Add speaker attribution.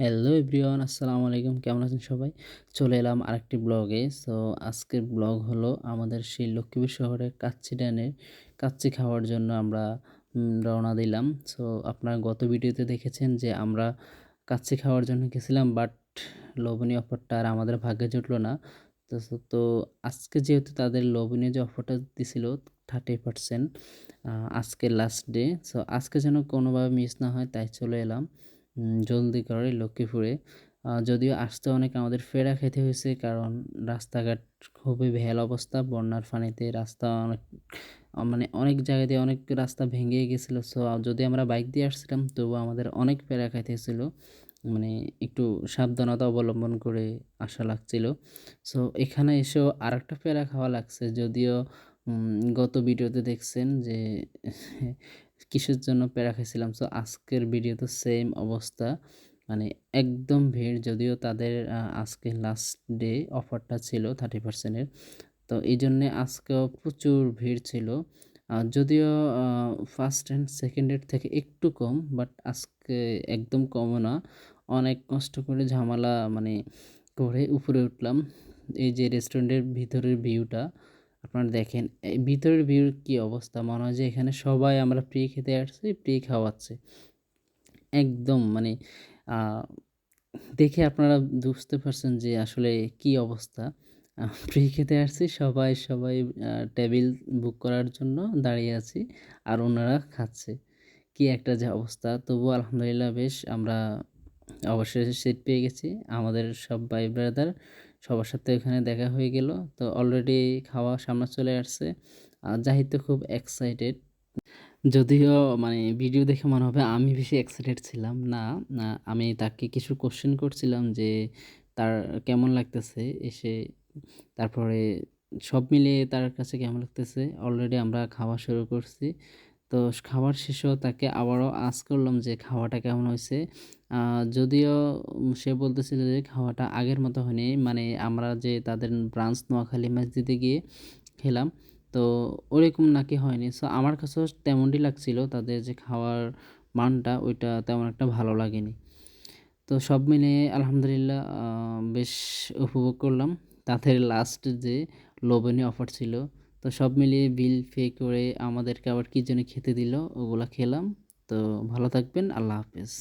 Speaker 1: Hello everyone আসসালামু আলাইকুম। কেমন আছেন সবাই? চলে এলাম আরেকটি ব্লগে সো আজকের ব্লগ হলো আমাদের সেই লক্ষ্মীপুর শহরে কাচ্চি ডানের কাচ্চি খাওয়ার জন্য আমরা রওনা দিলাম। সো আপনারা গত ভিডিওতে দেখেছেন যে আমরা কাচ্চি খাওয়ার জন্য গেছিলাম বাট লোভনীয় অফারটা আর আমাদের ভাগ্যে জুটলো না। তো তো আজকে যেহেতু তাদের লোভনীয় যে অফারটা দিছিল থার্টি পারসেন্ট আজকে লাস্ট ডে সো আজকে যেন কোনোভাবে মিস না হয়, তাই চলে এলাম। জলদি করে লক্ষ্মীপুরে। যদিও আসতে অনেক আমাদের ফেরা খেতে হয়েছে, কারণ রাস্তাঘাট খুবই ভেল অবস্থা, বন্যার পানিতে রাস্তা অনেক মানে অনেক জায়গা দিয়ে অনেক রাস্তা ভেঙে গেছিল। সো যদি আমরা বাইক দিয়ে আসছিলাম, তবু আমাদের অনেক ফেরা খাইতে হয়েছিল। মানে একটু সাবধানতা অবলম্বন করে আসা লাগছিল। সো, এখানে এসেও আরেকটা পেয়ারা খাওয়া লাগছে। যদিও গত ভিডিওতে দেখছেন যে কিসের জন্য প্যারা খাইছিলাম? সো আজকের ভিডিও তো সেম অবস্থা। মানে একদম ভিড়, যদিও তাদের আজকে লাস্ট ডে অফারটা ছিল থার্টি পার্সেন্টের তো এই জন্যে আজকেও প্রচুর ভিড় ছিল। যদিও ফার্স্ট অ্যান্ড সেকেন্ড সেকেন্ডের থেকে একটু কম বাট আজকে একদম কমও না। অনেক কষ্ট করে ঝামেলা মানে করে উপরে উঠলাম। এই যে রেস্টুরেন্টের ভিতরের ভিউটা আপনারা দেখেন ভিতরের ভিউর কি অবস্থা? মনে হয় যে এখানে সবাই আমরা প্রি খেতে আসছি প্রি খাওয়াচ্ছে। একদম মানে দেখে আপনারা বুঝতে পারছেন যে আসলে কি অবস্থা। প্রি খেতে আসছি, সবাই সবাই টেবিল বুক করার জন্য দাঁড়িয়ে আছি আর ওনারা খাচ্ছে। কি একটা যে অবস্থা। তবুও আলহামদুলিল্লাহ বেশ, আমরা অবশেষে সিট পেয়ে গেছি। আমাদের সব ভাই ব্রাদার সবার সাথে ওখানে দেখা হয়ে গেল। তো অলরেডি খাওয়া সামনে চলে আসছে। আর জাহিদ তো খুব এক্সাইটেড যদিও মানে ভিডিও দেখে মনে হবে আমি বেশি এক্সাইটেড ছিলাম। না আমি তাকে কিছু কোশ্চেন করছিলাম যে তার কেমন লাগতেছে? এসে তারপরে সব মিলিয়ে তার কাছে কেমন লাগতেছে? অলরেডি আমরা খাওয়া শুরু করছি। তো খাবার শেষেও তাকে আবারও আস করলাম যে খাওয়াটা কেমন হয়েছে। যদিও সে বলতেছিল যে খাওয়াটা আগের মতো হয়নি মানে আমরা যে তাদের ব্রাঞ্চ নোয়াখালী মসজিদে গিয়ে খেলাম, তো ওরকম নাকি হয়নি। সো আমার কাছেও তেমনই লাগছিল, তাদের যে খাওয়ার মানটা ওইটা তেমন একটা ভালো লাগেনি। তো সব মিলিয়ে আলহামদুলিল্লাহ বেশ উপভোগ করলাম। তাদের লাস্ট যে লোভনীয় অফার ছিল তো সব মিলিয়ে বিল পে করে আমাদেরকে আবার কী জন্য খেতে দিল, ওগুলা খেলাম। তো ভালো থাকবেন, আল্লাহ হাফেজ।